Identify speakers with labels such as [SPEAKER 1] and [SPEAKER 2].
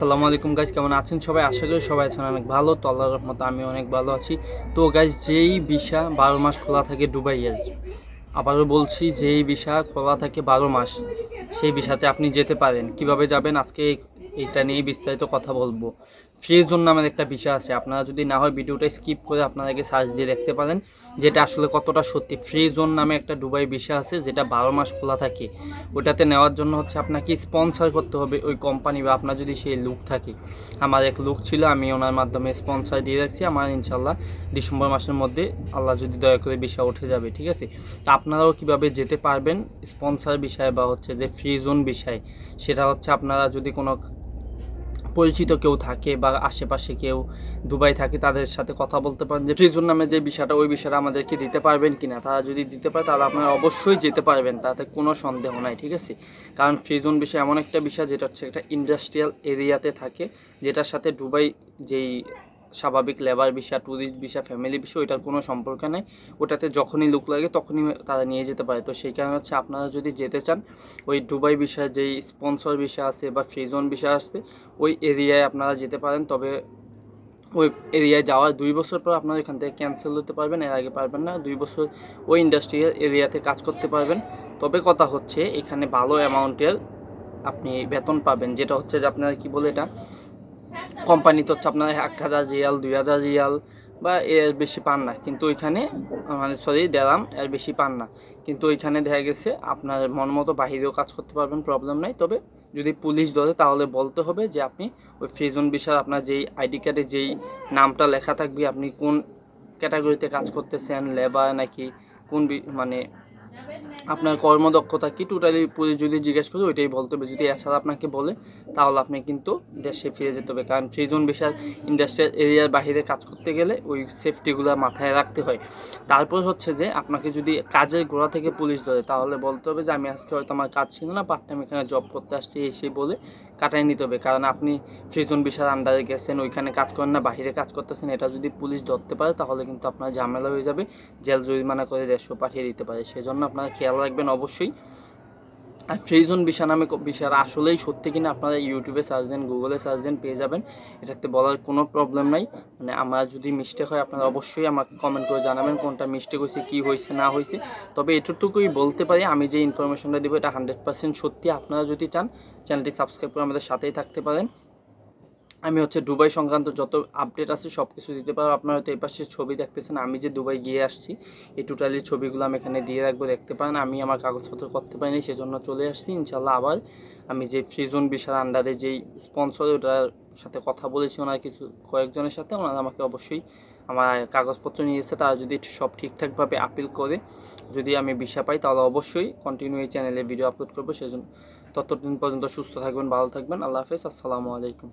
[SPEAKER 1] আসসালামু আলাইকুম গাইজ কেমন আছেন সবাই? আশা করি সবাই আছেন অনেক ভালো, তো আল্লাহর রহমত আমি অনেক ভালো আছি। তো গাইজ যেই ভিসা বারো মাস খোলা থাকে দুবাইয়ের, আবারও বলছি যেই ভিসা খোলা থাকে বারো মাস, সেই ভিসাতে আপনি যেতে পারেন। কীভাবে যাবেন? আজকে এইটা নিয়ে বিস্তারিত কথা বলব। ফ্রি জোন নামের একটা বিষয় আছে। আপনারা যদি না হয় ভিডিওটা স্কিপ করে আপনারা আগে সার্চ দিয়ে দেখতে পারেন, যেটা আসলে কতটা সত্যি। ফ্রি জোন নামে একটা দুবাই বিষয় আছে, যেটা বারো মাস খোলা থাকে। ওটাতে নেওয়ার জন্য হচ্ছে আপনাকে স্পন্সর করতে হবে ওই কোম্পানি বা আপনার যদি সেই লুক থাকে। আমার এক লুক ছিল, আমি ওনার মাধ্যমে স্পন্সর দিয়ে রাখছি। আমার ইনশাল্লাহ ডিসেম্বর মাসের মধ্যে আল্লাহ যদি দয়া করে বিষয় উঠে যাবে, ঠিক আছে? তা আপনারাও কীভাবে যেতে পারবেন স্পন্সর বিষয় বা হচ্ছে যে ফ্রি জোন বিষয়, সেটা হচ্ছে আপনারা যদি কোনো পরিচিত কেউ থাকে বা আশেপাশে কেউ দুবাই থাকে, তাদের সাথে কথা বলতে পারেন যে ফ্রিজুর নামে যে বিষয়টা, ওই বিষয়টা আমাদেরকে দিতে পারবেন কি না তারা যদি দিতে পারে, তাহলে আপনারা অবশ্যই যেতে পারবেন, তাতে কোনো সন্দেহ নাই, ঠিক আছে? কারণ ফ্রিজুন বিষয় এমন একটা বিষয়, যেটা হচ্ছে একটা ইন্ডাস্ট্রিয়াল এরিয়াতে থাকে, যেটার সাথে দুবাই যেই স্বাভাবিক লেবার বিষয় ট্যুরিস্ট বিষয় ফ্যামিলি বিষয় ওইটার কোনো সম্পর্ক নেই। ওটাতে যখনই লুক লাগে, তখনই তারা নিয়ে যেতে পারে। তো সেই কারণে হচ্ছে আপনারা যদি যেতে চান, ওই দুবাই বিষয়ে যেই স্পন্সর বিষয় আছে বা ফ্রিজোন বিষয় আছে, ওই এরিয়ায় আপনারা যেতে পারেন। তবে ওই এরিয়ায় যাওয়ার দুই বছর পর আপনারা এখান থেকে ক্যান্সেল হতে পারবেন, এর আগে পারবেন না। দুই বছর ওই ইন্ডাস্ট্রিয়াল এরিয়াতে কাজ করতে পারবেন। তবে কথা হচ্ছে, এখানে ভালো অ্যামাউন্টের আপনি বেতন পাবেন। যেটা হচ্ছে যে আপনারা কি বলে এটা কোম্পানিতে হচ্ছে আপনার এক হাজার রিয়াল, দুই হাজার রিয়াল, বা এর বেশি পান না। কিন্তু ওইখানে মানে সরি দেরাম এর বেশি পান না। কিন্তু ওইখানে দেখা গেছে, আপনার মন মতো বাহিরেও কাজ করতে পারবেন প্রবলেম নাই। তবে যদি পুলিশ ধরে, তাহলে বলতে হবে যে আপনি ওই ফ্রিজন বিষয়ে আপনার যেই আইডি কার্ডে যেই নামটা লেখা থাকবে, আপনি কোন ক্যাটাগরিতে কাজ করতেছেন লেবার নাকি কোন মানে আপনার কর্মদক্ষতা কি? টোটালি যদি জিজ্ঞেস করে, ওইটাই বলতে হবে। যদি এছাড়া আপনাকে বলে, তাহলে আপনি কিন্তু দেশে ফিরে যেতে হবে। কারণ ফ্রিজন বিশাল ইন্ডাস্ট্রিয়াল এরিয়ার বাইরে কাজ করতে গেলে ওই সেফটিগুলো মাথায় রাখতে হয়। তারপর হচ্ছে যে, আপনাকে যদি কাজের গোড়া থেকে পুলিশ ধরে, তাহলে বলতে হবে যে, আমি আজকে হয়তো আমার কাজ ছিল না পার্ট টাইম এখানে জব করতে আসছি এসে বলে কাটাই নিতে হবে। কারণ আপনি ফ্রিজন বিশাল আন্ডারে গেছেন, ওইখানে কাজ করেন না বাইরে কাজ করতেছেন, এটা যদি পুলিশ ধরতে পারে, তাহলে কিন্তু আপনার ঝামেলা হয়ে যাবে। জেল জরিমানা করে দেশও পাঠিয়ে দিতে পারে। সেজন্য আপনারা খেয়াল রাখবেন অবশ্যই। আর ফ্রিজুন বিশা নামে বিষয়টা আসলেই সত্যি কিনা আপনারা ইউটিউবে সার্চ দেন, গুগলে সার্চ দেন, পেয়ে যাবেন। এটাতে বলার কোনো প্রবলেম নাই। মানে আমার যদি মিস্টেক হয়, আপনারা অবশ্যই আমাকে কমেন্ট করে জানাবেন কোনটা মিস্টেক হয়েছে, কী হয়েছে, না হয়েছে। তবে এটুকুই বলতে পারি, আমি যে ইনফরমেশনটা দেবো, এটা হান্ড্রেড পার্সেন্ট সত্যি। আপনারা যদি চান চ্যানেলটি সাবস্ক্রাইব করে আমাদের সাথেই থাকতে পারেন। আমি হচ্ছে দুবাই সংক্রান্ত যত আপডেট আছে সব কিছু দিতে পারব। আপনারা হয়তো এই পাশে ছবি দেখতেছেন, আমি যে দুবাই গিয়ে আসছি, এই টোটালি ছবিগুলো আমি এখানে দিয়ে রাখব, দেখতে পারেন। আমি আমার কাগজপত্র করতে পারিনি, সেজন্য চলে আসছি। ইনশাল্লাহ আবার আমি যে ফ্রিজোন বিশাল আন্ডারে যেই স্পন্সর ওটার সাথে কথা বলেছি ওনার কিছু কয়েকজনের সাথে, ওনারা আমাকে অবশ্যই আমার কাগজপত্র নিয়ে তারা যদি সব ঠিকঠাকভাবে আপিল করে, যদি আমি ভিসা পাই, তাহলে অবশ্যই কন্টিনিউ এই চ্যানেলে ভিডিও আপলোড করব। সেজন্য ততদিন পর্যন্ত সুস্থ থাকবেন, ভালো থাকবেন। আল্লাহ হাফেজ, আসসালামু আলাইকুম।